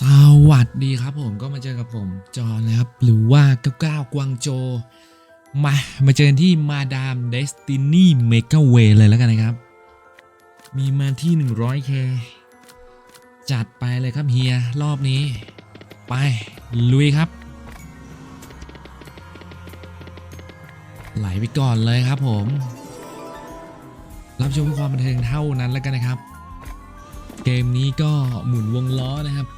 สวัสดีครับผมก็มาเจอกับผมจอนนะครับ หรือว่า99กวางโจ มามาเจอที่มาดามเดสตินีเมกาเวเลยแล้วกันนะครับ มีมาที่ 100k จัดไปเลยครับเฮีย รอบนี้ ไป ลุยครับ ไหลไปก่อนเลยครับผม รับชมความบันเทิงเท่านั้นแล้วกันนะครับ เกมนี้ก็หมุนวงล้อนะครับ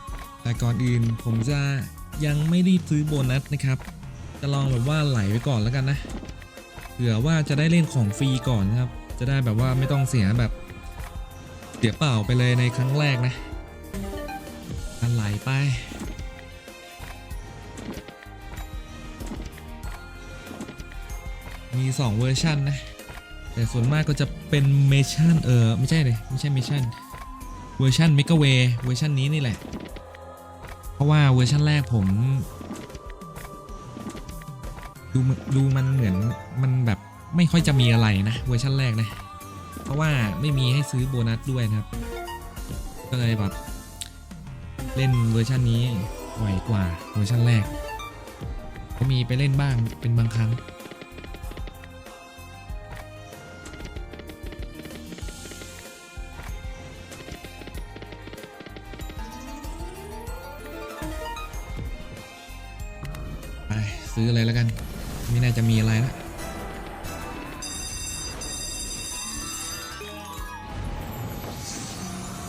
แต่ก่อนอื่นผมจะยังไม่รีบซื้อโบนัสนะครับ จะลองแบบว่าไหลไปก่อนแล้วกันนะเผื่อว่าจะได้เล่นของฟรีก่อนนะครับ จะได้แบบว่าไม่ต้องเสียแบบเสียเปล่าไปเลยในครั้งแรกนะอันไหลไป มี 2 เวอร์ชันนะ แต่ส่วนมากก็จะเป็นเมชั่นเออไม่ใช่เลยไม่ใช่เมชั่นเวอร์ชัน m e g a w a y เวอร์ชันนี้นี่แหละ เพราะว่าเวอร์ชันแรกผม ดูมันดูมันเหมือนมันแบบไม่ค่อยจะมีอะไรนะเวอร์ชันแรกนะ เพราะว่าไม่มีให้ซื้อโบนัสด้วยนะครับ ก็เลยแบบเล่นเวอร์ชันนี้ไหวกว่าเวอร์ชันแรกก็มีไปเล่นบ้างเป็นบางครั้ง ซื้อเลยแล้วกัน ไม่น่าจะมีอะไรล้ว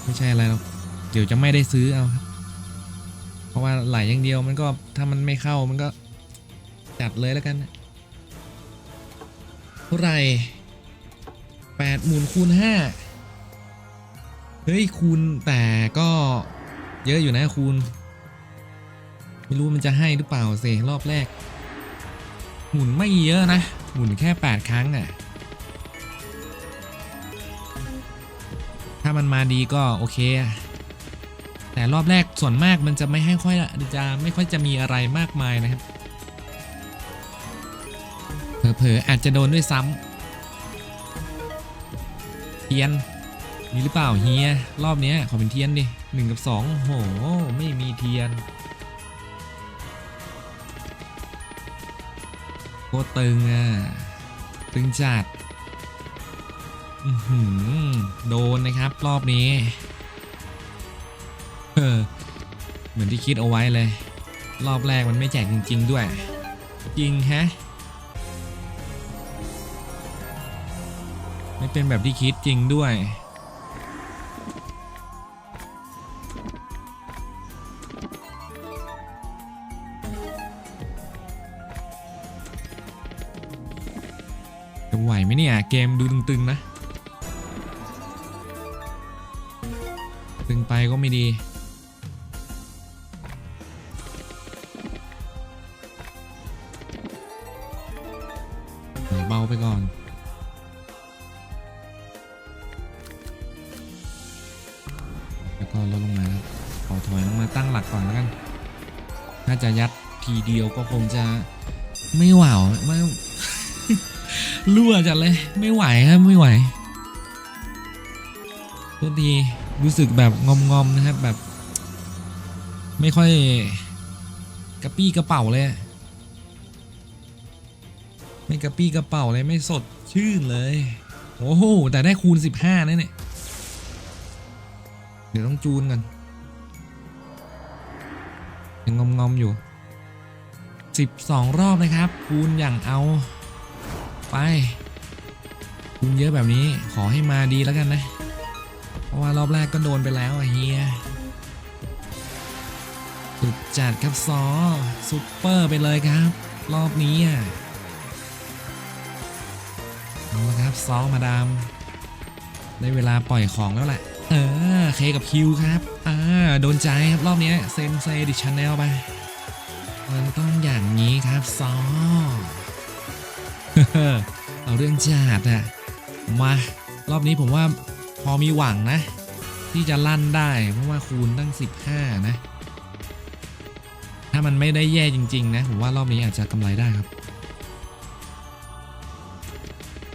ไม่ใช่อะไรหรอกเดี๋ยวจะไม่ได้ซื้อเอาครับ เพราะว่าไหลอย่างเดียวมันก็ถ้ามันไม่เข้ามันก็จัดเลยแล้วกันเท่าไหร่แปดหมุนคูณห้าเฮ้ยคูณแต่ก็เยอะอยู่นะคูณ ไม่รู้มันจะให้หรือเปล่าเสิรอบแรก มุนไม่เยอะนะ หมุนแค่ 8 ครั้งอะ่ะ ถ้ามันมาดีก็โอเคอะแต่รอบแรกส่วนมากมันจะไม่ให้ค่อยจะไม่ค่อยจะมีอะไรมากมายนะครับ เผลอๆอาจจะโดนด้วยซ้ำเทียนมีหรือเปล่าเฮียรอบนี้ขอเป็นเทียนดิหนึ่งกับสองโห ไม่มีเทียน โคตรตึงอะ ตึงจัดอือหือโดนนะครับรอบนี้ เออ เหมือนที่คิดเอาไว้เลย รอบแรกมันไม่แจกจริง ๆ ด้วย จริงฮะ ไม่เป็นแบบที่คิดจริงด้วย จะไหวไหมเนี่ย เกมดูตึงๆนะ ตึงไปก็ไม่ดีไหนเบาไปก่อนแล้วก็ลดลงมาขอถอยลงมาตั้งหลักก่อนแล้วกัน ถ้าจะยัดทีเดียวก็คงจะไม่ไหวไม่ รั่วจัดเลย ไม่ไหวครับไม่ไหวทุกทีรู้สึกแบบงอมๆนะครับแบบ ไม่ค่อยกระปี้กระเป๋าเลย ไม่กระปี้กระเป๋าเลยไม่สดชื่นเลย โอ้โห แต่ได้คูณ 15นะเนี่ย เดี๋ยวต้องจูนกันยังงอมๆอยู่ 12 รอบนะครับ คูณอย่างเอา ไปคุณเยอะแบบนี้ขอให้มาดีแล้วกันนะ เพราะว่ารอบแรกก็โดนไปแล้วอะเฮียสุดจัดครับซอซุปเปอร์ไปเลยครับ รอบนี้อะเอาละครับซอมาดามได้เวลาปล่อยของแล้วแหละเออเคกับคิวครับอ่าโดนใจครับรอบนี้เซนเซดิชแนลไปมันต้องอย่างนี้ครับซอ เอาเรื่องจัดอะมา รอบนี้ผมว่าพอมีหวังนะ ที่จะลั่นได้เพราะว่าคูณตั้ง 15 นะ ถ้ามันไม่ได้แย่จริง ๆ นะ ผมว่ารอบนี้อาจจะกำไรได้ครับ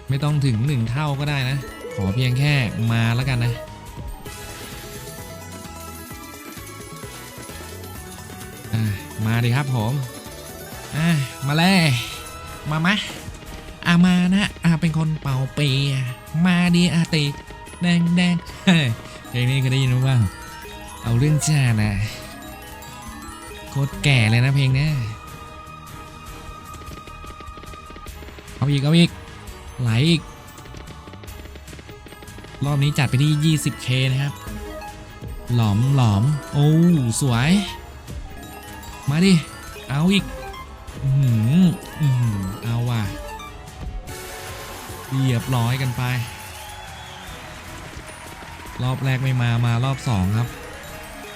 ไม่ต้องถึง 1 เท่าก็ได้นะ ขอเพียงแค่มาแล้วกันนะมาดิครับผม มาเลยมาม อามานะอาเป็นคนเป่าปีอะมาดิอาติแดงแดงเพลงนี้เคยได้ยินหรือเปล่า เอาเรื่องจานะโคตรแก่เลยนะเพลงเนี้ยเอาอีกเอาอีกไหลอีก รอบนี้จัดไปที่ 20k นะครับ หลอมหลอมโอ้สวย มาดิ เอาอีก อือหืออือหือเอาว่ะ เรียบร้อยกันไป รอบแรกไม่มามารอบ 2 ครับ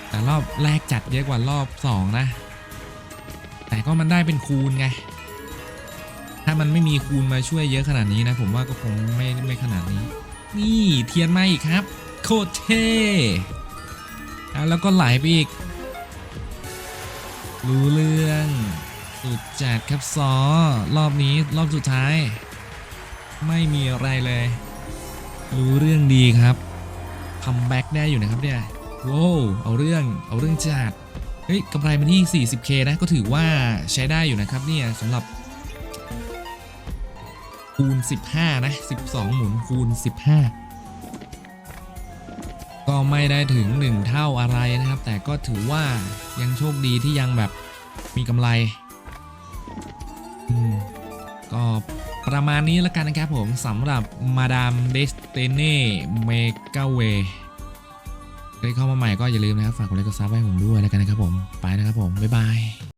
แต่รอบแรกจัดเยอะกว่ารอบ 2 นะ แต่ก็มันได้เป็นคูณไง ถ้ามันไม่มีคูณมาช่วยเยอะขนาดนี้นะ ผมว่าก็คงไม่ไม่ขนาดนี้ นี่เทียนมาอีกครับ โคตรเท่แล้วก็ไหลไปอีก รู้เรื่อง สุดจัดครับซอรอบนี้รอบสุดท้าย ไม่มีอะไรเลย รู้เรื่องดีครับคัมแบ็กได้อยู่นะครับเนี่ยว้าวเอาเรื่องเอาเรื่องจัดเฮ้ยกำไรมาที่ 40k นะก็ถือว่าใช้ได้อยู่นะครับเนี่ยสำหรับ คูณ 15 นะ 12 หมุนคูณ 15 ก็ไม่ได้ถึง 1 เท่าอะไรนะครับ แต่ก็ถือว่ายังโชคดีที่ยังแบบมีกำไร อืม ก็ ประมาณนี้แล้วกันนะครับผมสำหรับมาดามเดสเตเน่เมกาเวใครเข้ามาใหม่ก็อย่าลืมนะครับ ฝากกดไลค์กดซับให้ผมด้วยแล้วกันนะครับผม ไปนะครับผม บ๊ายบาย